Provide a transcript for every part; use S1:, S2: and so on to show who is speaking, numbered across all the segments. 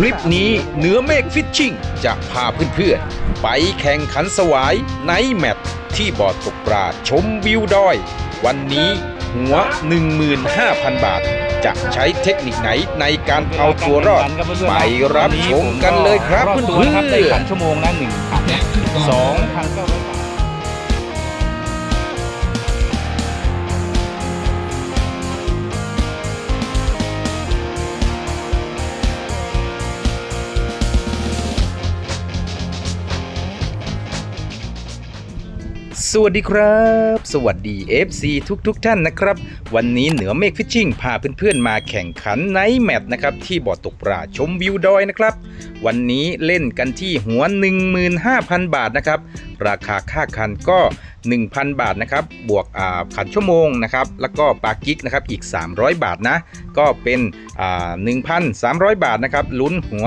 S1: คลิปนี้เหนือเมฆฟิชชิ่งจะพาเพื่อนๆ ไปแข่งขันสวายไนแมทที่บ่อตกปลาชมวิวดอย วันนี้หัว 15,000 บาท จะใช้เทคนิคไหนในการเอาตัวรอด ไปรับชมกันเลยครับเพื่
S2: ตัวนะครับได้
S1: อน
S2: ขันชั่วโมงละหนึ่งสองพันเก้าร้อย
S1: สวัสดีครับ สวัสดี FC ทุกๆทท่านนะครับ วันนี้เหนือเมฆฟิชชิ่งพาเพื่อนๆมาแข่งขันไนท์แมทนะครับ ที่บ่อตกปลาชมวิวดอยนะครับ วันนี้เล่นกันที่หัว 15,000 บาทนะครับ ราคาค่าคันก็ 1,000 บาทนะครับ บวกขันชั่วโมงนะครับ แล้วก็ปากิกนะครับอีก 300 บาทนะ ก็เป็นอ่า1,300 บาทนะครับ ลุ้นหัว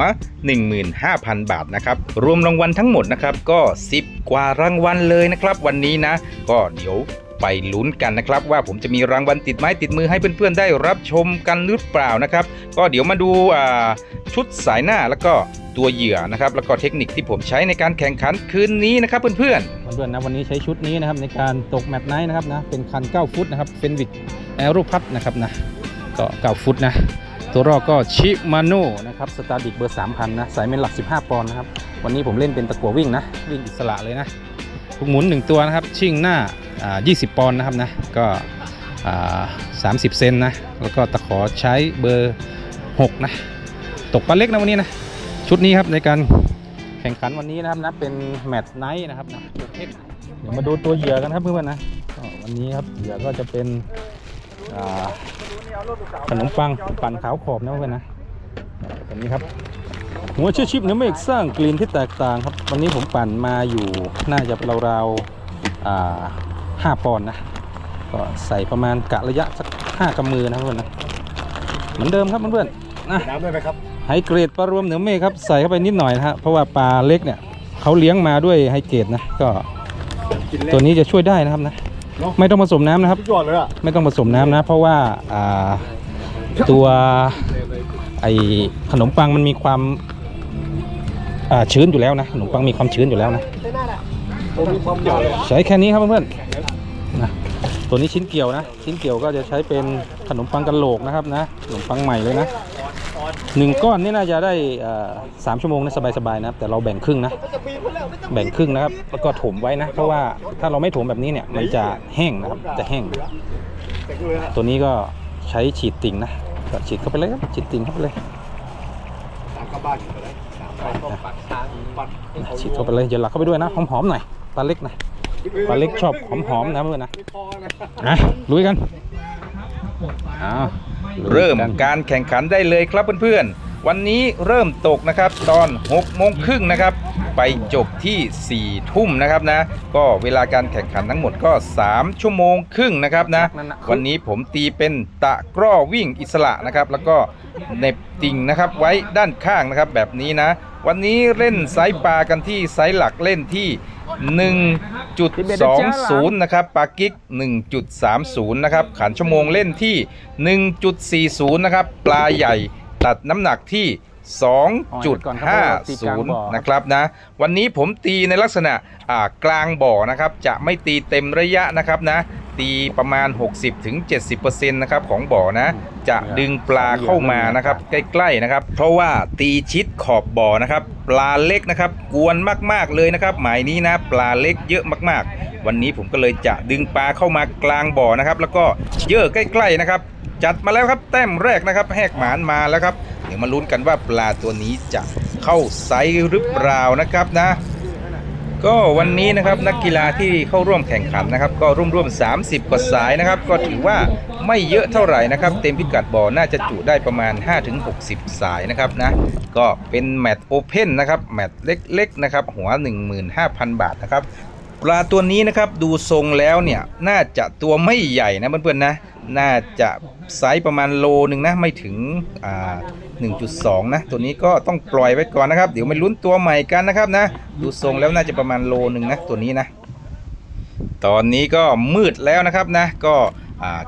S1: 15,000 บาทนะครับ รวมรางวัลทั้งหมดนะครับก็ 10 กว่ารางวัลเลยนะครับ วันนี้นะ ก็เดี๋ยว ไปลุ้นกันนะครับว่าผมจะมีรางวัลติดไม้ติดมือให้เพื่อนๆได้รับชมกันหรือเปล่านะครับ ก็เดี๋ยวมาดูชุดสายหน้าแล้วก็ตัวเหยื่อนะครับแล้วก็เทคนิคที่ผมใช้ในการแข่งขันคืนนี้นะครับเพื่อนๆ
S2: เพื่อนๆนะวันนี้ใช้ชุดนี้นะครับในการตกแมตช์ไนท์นะครับนะเป็นคัน 9 ฟุตนะครับเฟนวิกแอโรพัทนะครับนะก็ 9 ฟุตนะตัวรอกก็ชิมาโน่นะครับสตาร์ดิกเบอร์ 3,000 นะ สายเมนหลัก 15 ปอนด์นะครับ วันนี้ผมเล่นเป็นตะกัววิ่งนะ วิ่งอิสระเลยนะลูกหมุน 1 ตัวนะครับ ชิ่งหน้า 20 ปอนด์นะครับนะก็อ่า30 เซนนะแล้วก็ตะขอใช้เบอร์ 6 นะ ตกปลาเล็กนะวันนี้นะ ชุดนี้ครับในการแข่งขันวันนี้นะครับนะเป็นแมตช์ไนท์นะครับนะเดี๋ยวมาดูตัวเหยื่อกันครับเพื่อนๆนะวันนี้ครับเหยื่อก็จะเป็นขนมปังปั่นขาวขอบนะเพื่อนๆนะตัวนี้ครับหัวเชื่อชิปเนื้อเมฆสร้างกลิ่นที่แตกต่างครับ วันนี้ผมปั่นมาอยู่น่าจะราวๆ อ่าห้าปอนด์นะ ก็ใส่ประมาณกะระยะสักห้ากำมือนะเพื่อนๆนะ เหมือนเดิมครับเพื่อนๆนะ
S3: น้ำด้วยไหมครับ
S2: ไฮเกรดปลารวมเหนือเมฆครับใส่เข้าไปนิดหน่อยนะฮะเพราะว่าปลาเล็กเนี่ยเขาเลี้ยงมาด้วยไฮเกรดนะก็
S3: กินเล่
S2: ตัวนี้จะช่วยได้นะครับนะไม่ต้องผสมน้ำนะครับ
S3: ทุกยอดเลยอะ
S2: ไม่ต้องผสมน้ำนะ เพราะว่าอ่าตัวไอขนมปังมันมีความอ่าชื้นอยู่แล้วนะขนมปังมีความชื้นอยู่แล้วนะ
S3: ผมมีความยอดเลย
S2: ใช้แค่นี้ครับเพื่อนๆนะ ตัวนี้ชิ้นเกี่ยวนะ ชิ้นเกี่ยวก็จะใช้เป็นขนมปังกะโหลกนะครับนะขนมปังใหม่เลยนะหนึ่งก้อนนี่น่าจะได้อ่าสามชั่วโมงนะสบายๆนะครับแต่เราแบ่งครึ่งนะแบ่งครึ่งนะครับแล้วก็ถมไว้นะเพราะว่าถ้าเราไม่ถมแบบนี้เนี่ยมันจะแห้งนะครับจะแห้ง
S3: แต่ก็เลยฮะ
S2: ตัวนี้ก็ใช้ฉีดติ่งนะก็ฉีดเข้าไปเลยครับฉีดติ่งเข้าไปเลย
S3: ตามกลับบ้านอยู่แล้วตามไปต้องปักช้างปักให้เขา
S2: ฉีดเข้าไปเลยอย่าหลักเข้าไปด้วยนะหอมๆหน่อยปลาเล็กนะ ปลาเล็กชอบหอมๆนะเพื่อนนะ
S3: ไม่พอนะ
S2: อะลุยกันอ้าวลุย
S1: เริ่ม
S2: กัน
S1: การแข่งขันได้เลยครับเพื่อนๆ วันนี้เริ่มตกนะครับ ตอน6โมงครึ่งนะครับ ไปจบที่4ทุ่มนะครับนะ ก็เวลาการแข่งขันทั้งหมดก็ 3 ชั่วโมงครึ่งนะครับนะ
S2: นั่นน่ะ
S1: วันนี้ผมตีเป็นตะกร้อวิ่งอิสระนะครับ แล้วก็เหน็บติ่งนะครับไว้ด้านข้างนะครับแบบนี้นะ วันนี้เล่นไซส์ปลากันที่ไซส์หลักเล่นที่ 1.20 นะครับปากิก1.30 นะครับขันชั่วโมงเล่นที่ 1.40 นะครับปลาใหญ่ตัดน้ำหนักที่ 2.50 นะครับนะ วันนี้ผมตีในลักษณะอ่ากลางบ่อนะครับ จะไม่ตีเต็มระยะนะครับนะ ตีประมาณ 60-70%นะครับของบ่อนะ จะดึงปลาเข้ามานะครับ ใกล้ๆนะครับ เพราะว่าตีชิดขอบบ่อนะครับ ปลาเล็กนะครับ กวนมากๆเลยนะครับ หมายนี้นะปลาเล็กเยอะมากๆ วันนี้ผมก็เลยจะดึงปลาเข้ามากลางบ่อนะครับ แล้วก็เยอะใกล้ๆนะครับ จัดมาแล้วครับแต้มแรกนะครับ แหกหมานมาแล้วครับเดี๋ยวมาลุ้นกันว่าปลาตัวนี้จะเข้าไซส์หรือเปล่านะครับนะ ก็วันนี้นะครับนักกีฬาที่เข้าร่วมแข่งขันนะครับ ก็ร่วมๆ30 กว่าสายนะครับ ก็ถือว่าไม่เยอะเท่าไหร่นะครับ เต็มพิกัดบ่อน่าจะจุได้ประมาณ 5-60 สายนะครับนะก็เป็นแมตช์โอเพนนะครับแมตช์เล็กๆนะครับหัว 15,000 บาทนะครับ ปลาตัวนี้นะครับดูทรงแล้วเนี่ยน่าจะตัวไม่ใหญ่นะเพื่อนๆนะน่าจะไซส์ประมาณโลหนึ่งนะไม่ถึงอ่า1.2 นะ ตัวนี้ก็ต้องปล่อยไว้ก่อนนะครับ เดี๋ยวมาลุ้นตัวใหม่กันนะครับนะ ดูทรงแล้วน่าจะประมาณโลหนึ่งนะตัวนี้นะ ตอนนี้ก็มืดแล้วนะครับนะ ก็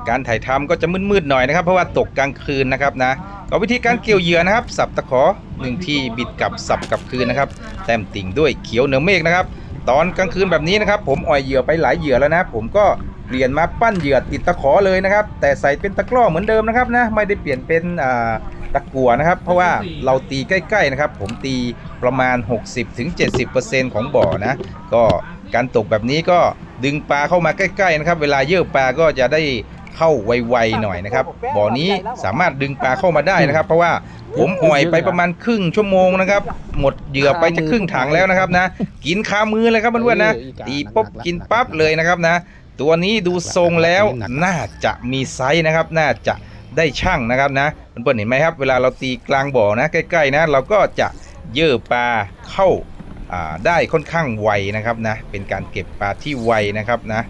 S1: การถ่ายทำก็จะมืดๆหน่อยนะครับ เพราะว่าตกกลางคืนนะครับนะก็วิธีการเกี่ยวเหยื่อนะครับ สับตะขอหนึ่งทีบิดกับสับกับคืนนะครับ แต้มติ่งด้วยเขียวเหนือเมฆนะครับ ตอนกลางคืนแบบนี้นะครับ ผมอ่อยเหยื่อไปหลายเหยื่อแล้วนะ ผมก็เปลี่ยนมาปั้นเหยื่อติดตะขอเลยนะครับ แต่ใส่เป็นตะกร้อเหมือนเดิมนะครับนะไม่ได้เปลี่ยนเป็นตะกั่วนะครับ เพราะว่าเราตีใกล้ๆนะครับ ผมตีประมาณ 60-70%ของบ่อนะ ก็การตกแบบนี้ก็ดึงปลาเข้ามาใกล้ๆนะครับ เวลาเยอะปลาก็จะได้ เข้าไวๆหน่อยนะครับบ่อนี้สามารถดึงปลาเข้ามาได้นะครับ เพราะว่าผมอ่อยไปประมาณครึ่งชั่วโมงนะครับ หมดเหยื่อไปจะครึ่งถังแล้วนะครับนะ กินคามือเลยครับเพื่อนๆนะตีปุ๊บกินปั๊บเลยนะครับนะ ตัวนี้ดูทรงแล้วน่าจะมีไซส์นะครับ น่าจะได้ช่างนะครับนะเพื่อนๆเห็นไหมครับ เวลาเราตีกลางบ่อนะ ใกล้ๆนะ เราก็จะเยื่อปลาเข้าอ่าได้ค่อนข้างไวนะครับนะ เป็นการเก็บปลาที่ไวนะครับนะ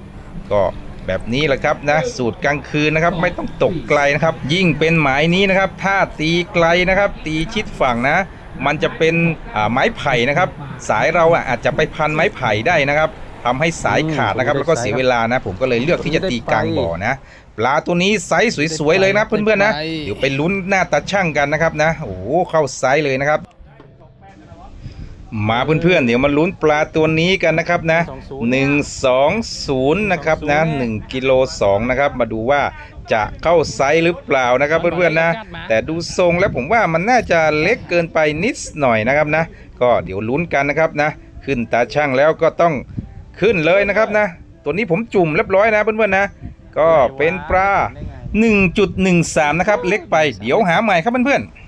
S1: ก็ แบบนี้แหละครับนะสูตรกลางคืนนะครับไม่ต้องตกไกลนะครับ ยิ่งเป็นหมายนี้นะครับ ถ้าตีไกลนะครับ ตีชิดฝั่งนะ มันจะเป็นอ่าไม้ไผ่นะครับ สายเราอะอาจจะไปพันไม้ไผ่ได้นะครับทำให้สายขาดนะครับแล้วก็เสียเวลานะ ผมก็เลยเลือกที่จะตีกลางบ่อนะปลาตัวนี้ไซส์สวยๆเลยนะเพื่อนๆนะเดี๋ยวไปลุ้นหน้าตาช่างกันนะครับนะโอ้โหเข้าไซส์เลยนะครับ มาเพื่อนๆเดี๋ยวมาลุ้นปลาตัวนี้กันนะครับนะ 120 นะครับนะ1กิโล2นะครับมาดูว่าจะเข้าไซส์หรือเปล่านะครับเพื่อนๆนะ แต่ดูทรงแล้วผมว่ามันน่าจะเล็กเกินไปนิดหน่อยนะครับนะ ก็เดี๋ยวลุ้นกันนะครับนะ ขึ้นตาช่างแล้วก็ต้องขึ้นเลยนะครับนะ ตัวนี้ผมจุ่มเรียบร้อยนะเพื่อนๆนะ ก็เป็นปลา 1.13 นะครับเล็กไปเดี๋ยวหาใหม่ครับเพื่อนๆ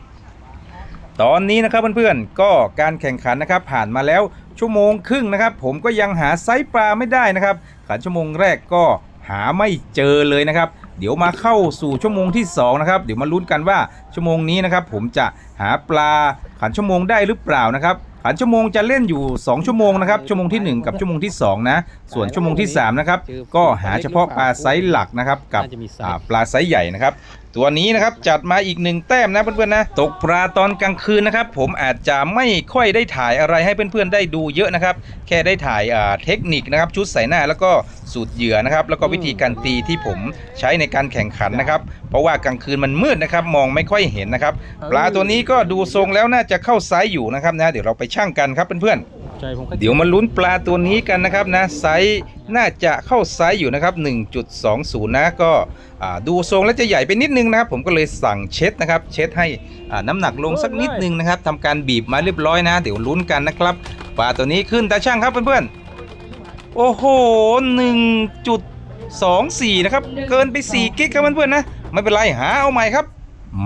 S1: ตอนนี้นะครับเพื่อนๆก็การแข่งขันนะครับผ่านมาแล้วชั่วโมงครึ่งนะครับ ผมก็ยังหาไซส์ปลาไม่ได้นะครับขันชั่วโมงแรกก็หาไม่เจอเลยนะครับ เดี๋ยวมาเข้าสู่ชั่วโมงที่สองนะครับเดี๋ยวมาลุ้นกันว่าชั่วโมงนี้นะครับผมจะหาปลาขันชั่วโมงได้หรือเปล่านะครับขันชั่วโมงจะเล่นอยู่ 2 ชั่วโมงนะครับชั่วโมงทีหนึ่1 กับชั่วโมงที่สองนะส่วนชั่วโมงที่สามนะครับก็หาเฉพาะปลาไซส์หลักนะครับกับปลาไซส์ใหญ่นะครับ ตัวนี้นะครับจัดมาอีกหนึ่งแต้มนะเพื่อนๆนะตกปลาตอนกลางคืนนะครับผมอาจจะไม่ค่อยได้ถ่ายอะไรให้เพื่อนๆได้ดูเยอะนะครับแค่ได้ถ่ายอ่าเทคนิคนะครับชุดใส่หน้าแล้วก็สูตรเหยื่อนะครับแล้วก็วิธีการตีที่ผมใช้ในการแข่งขันนะครับเพราะว่ากลางคืนมันมืดนะครับมองไม่ค่อยเห็นนะครับปลาตัวนี้ก็ดูทรงแล้วน่าจะเข้าไซส์อยู่นะครับนะเดี๋ยวเราไปชั่งกันครับเพื่อนๆ
S2: ใจผมก็
S1: เดี๋ยวมาลุ้นปลาตัวนี้กันนะครับนะไซส์น่าจะเข้าไซส์อยู่นะครับ 1.20 นะก็ดูทรงแล้วจะใหญ่ไปนิดนึงนะครับ ผมก็เลยสั่งเช็ดนะครับ เช็ดให้น้ำหนักลงสักนิดนึงนะครับทำการบีบมาเรียบร้อยนะ เดี๋ยวลุ้นกันนะครับปลาตัวนี้ขึ้นตาช่างครับเพื่อนๆโอ้โห 1.24 นะครับ เกินไป 4 กิกครับเพื่อนๆนะ ไม่เป็นไรหาเอาใหม่ครับ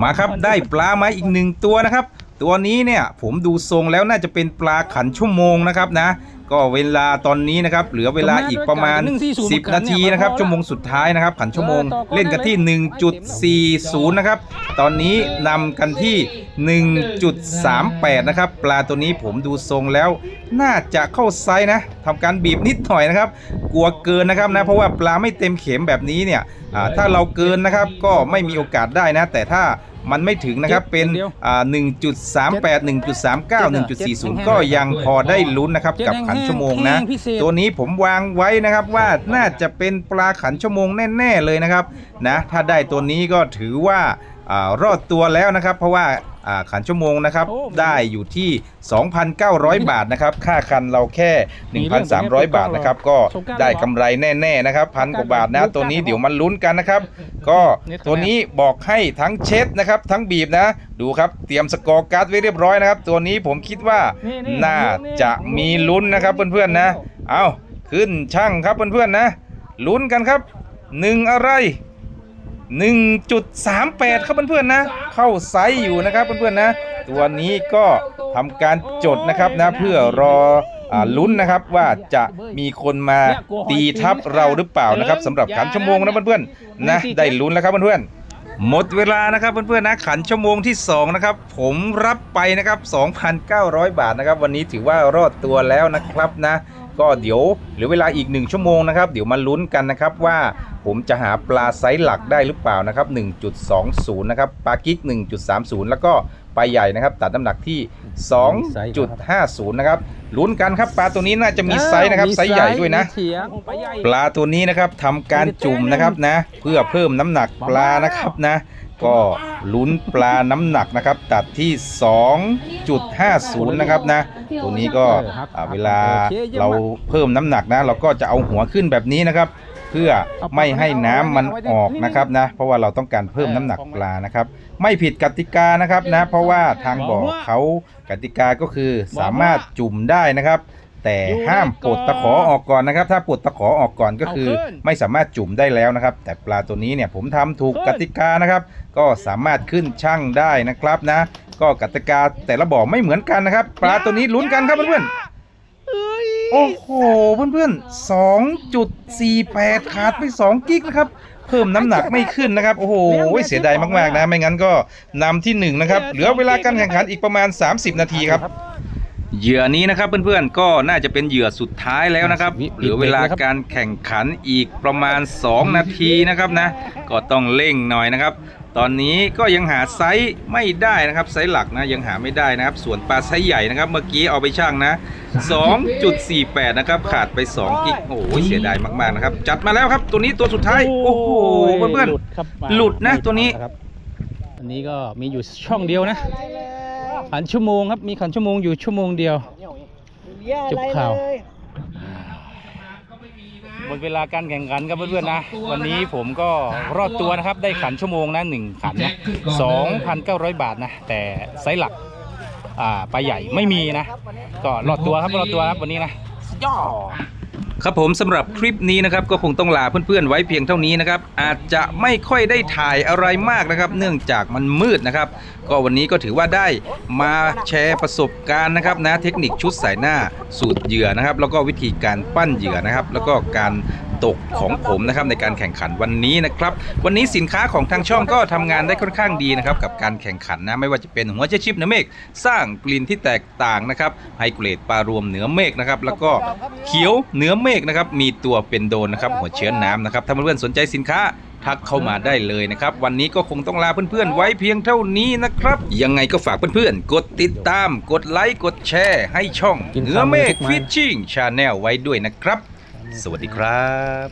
S1: มาครับได้ปลามาอีกหนึ่งตัวนะครับ ตัวนี้เนี่ยผมดูทรงแล้วน่าจะเป็นปลาขันชั่วโมงนะครับนะ ก็เวลาตอนนี้นะครับเหลือเวลาอีกประมาณ 10 นาทีนะครับชั่วโมงสุดท้ายนะครับขันชั่วโมงเล่นกันที่ 1.40 นะครับ ตอนนี้นำกันที่ 1.38 นะครับ ปลาตัวนี้ผมดูทรงแล้ว น่าจะเข้าไซส์นะทำการบีบนิดหน่อยนะครับ กลัวเกินนะครับนะเพราะว่าปลาไม่เต็มเข็มแบบนี้เนี่ยอ่าถ้าเราเกินนะครับก็ไม่มีโอกาสได้นะ แต่ถ้า มันไม่ถึงนะครับ เป็นอ่า1.38 1.39 1.40ก็ยังพอได้ลุ้นนะครับ กับขันชั่วโมงนะ ตัวนี้ผมวางไว้นะครับว่าน่าจะเป็นปลาขันชั่วโมงแน่ ๆ เลยนะครับนะถ้าได้ตัวนี้ก็ถือว่าอารอดตัวแล้วนะครับ เพราะว่าอ่า ขันชั่วโมงนะครับ ได้อยู่ที่ 2,900 บาทนะครับ ค่าคันเราแค่ 1,300 บาทนะครับ ก็ได้กำไรแน่ๆนะครับพันกว่าบาทนะ ตัวนี้เดี๋ยวมันลุ้นกันนะครับ ก็ตัวนี้บอกให้ทั้งเช็ดนะครับ ทั้งบีบนะ ดูครับเตรียมสกอร์การ์ดไว้เรียบร้อยนะครับ ตัวนี้ผมคิดว่าน่าจะมีลุ้นนะครับเพื่อนๆนะ เอาขึ้นช่างครับเพื่อนๆนะ ลุ้นกันครับหนึ่งอะไร 1.38 ครับเพื่อนๆนะ เข้าไซส์อยู่นะครับเพื่อนๆนะ ตัวนี้ก็ทำการจดนะครับนะเพื่อรออ่าลุ้นนะครับว่าจะมีคนมาตีทับเราหรือเปล่านะครับสำหรับขันชั่วโมงนะเพื่อนๆนะได้ลุ้นแล้วครับเพื่อนๆหมดเวลานะครับเพื่อนๆนะขันชั่วโมงที่สองนะครับผมรับไปนะครับ 2,900 บาทนะครับ วันนี้ถือว่ารอดตัวแล้วนะครับนะ ก็เดี๋ยวเหลือเวลาอีก 1 ชั่วโมงนะครับเดี๋ยวมาลุ้นกันนะครับว่าผมจะหาปลาไซส์หลักได้หรือเปล่านะครับ 1.20 นะครับปลากิ๊ก 1.30 แล้วก็ปลาใหญ่นะครับ ตัดน้ำหนักที่ 2.50 นะครับลุ้นกันครับปลาตัวนี้น่าจะมีไซส์นะครับไซส์ใหญ่ด้วยนะ ปลาตัวนี้นะครับทำการจุ่มนะครับนะ เพื่อเพิ่มน้ำหนักปลานะครับนะ ก็ลุ้นปลาน้ำหนักนะครับ ตัดที่ 2.50 นะครับนะตัวนี้ก็เวลาเราเพิ่มน้ำหนักนะ เราก็จะเอาหัวขึ้นแบบนี้นะครับ เพื่อไม่ให้น้ำมันออกนะครับนะ เพราะว่าเราต้องการเพิ่มน้ำหนักปลานะครับ ไม่ผิดกติกานะครับนะ เพราะว่าทางบ่อเขากติกาก็คือสามารถจุ่มได้นะครับ แต่ห้ามปลดตะขอออกก่อนนะครับ ถ้าปลดตะขอออกก่อนก็คือ ไม่สามารถจุ่มได้แล้วนะครับ แต่ปลาตัวนี้เนี่ยผมทำถูกกติกานะครับ ก็สามารถขึ้นช่างได้นะครับนะ ก็กติกาแต่ละบ่อไม่เหมือนกันนะครับ ปลาตัวนี้ลุ้นกันครับเพื่อนๆโอ้โหเพื่อนๆ2.48ขาดไป2กิกนะครับ เพิ่มน้ำหนักไม่ขึ้นนะครับ โอ้โห เสียดายมากๆนะ ไม่งั้นก็นำที่หนึ่งนะครับ เหลือเวลาการแข่งขันอีกประมาณ 30 นาทีครับ เหยื่อนี้นะครับเพื่อนๆก็น่าจะเป็นเหยื่อสุดท้ายแล้วนะครับ
S2: วิ
S1: เหลือเวลาการแข่งขันอีกประมาณ 2 นาทีนะครับนะ ก็ต้องเร่งหน่อยนะครับ ตอนนี้ก็ยังหาไซส์ไม่ได้นะครับไซส์หลักนะยังหาไม่ได้นะครับ ส่วนปลาไซส์ใหญ่นะครับเมื่อกี้เอาไปช่างนะ 2.48 นะครับขาดไป 2 กิกโอ้โหเสียดายมากๆนะครับ จัดมาแล้วครับตัวนี้ตัวสุดท้ายโอ้โหเพื่อน
S2: หลุดครับ
S1: หลุดนะตัวนี้
S2: ครับอันนี้ก็มีอยู่ช่องเดียวนะ ขันชั่วโมงครับ มีขันชั่วโมงอยู่ชั่วโมงเดียวจบข่าว หมดเวลาการแข่งขันครับเพื่อนๆนะ วันนี้ผมก็รอดตัวนะครับ ได้ขันชั่วโมงนะหนึ่งขันนะ2,900บาทนะ แต่ไซส์หลักอ่าปลาใหญ่ไม่มีนะ ก็รอดตัวครับรอดตัวครับวันนี้นะสุดยอด
S1: ครับผมสำหรับคลิปนี้นะครับก็คงต้องลาเพื่อนๆไว้เพียงเท่านี้นะครับอาจจะไม่ค่อยได้ถ่ายอะไรมากนะครับ เนื่องจากมันมืดนะครับ ก็วันนี้ก็ถือว่าได้มาแชร์ประสบการณ์นะครับนะเทคนิคชุดสายหน้าสูตรเหยื่อนะครับ แล้วก็วิธีการปั้นเหยื่อนะครับ แล้วก็การตกของผมนะครับในการแข่งขันวันนี้นะครับ วันนี้สินค้าของทางช่องก็ทำงานได้ค่อนข้างดีนะครับ กับการแข่งขันนะไม่ว่าจะเป็นหัวเชชิปเนื้อเมฆสร้างกลิ่นที่แตกต่างนะครับไฮเกรดปลารวมเหนือเมฆนะครับแล้วก็เขียวเหนือเมฆนะครับมีตัวเป็นโดนนะครับหัวเชื้อน้ำนะครับถ้าเพื่อนๆสนใจสินค้า ทักเข้ามาได้เลยนะครับ วันนี้ก็คงต้องลาเพื่อนๆ ไว้เพียงเท่านี้นะครับ ยังไงก็ฝากเพื่อนๆ กดติดตาม กดไลค์ กดแชร์ ให้ช่อง
S2: กิน
S1: เนื้อ
S2: ข้าว
S1: เม
S2: มือ
S1: ฆ
S2: ทุกไม้
S1: ฟิชชิ่งชาแนลไว้ด้วยนะครับ สวัสดีครับ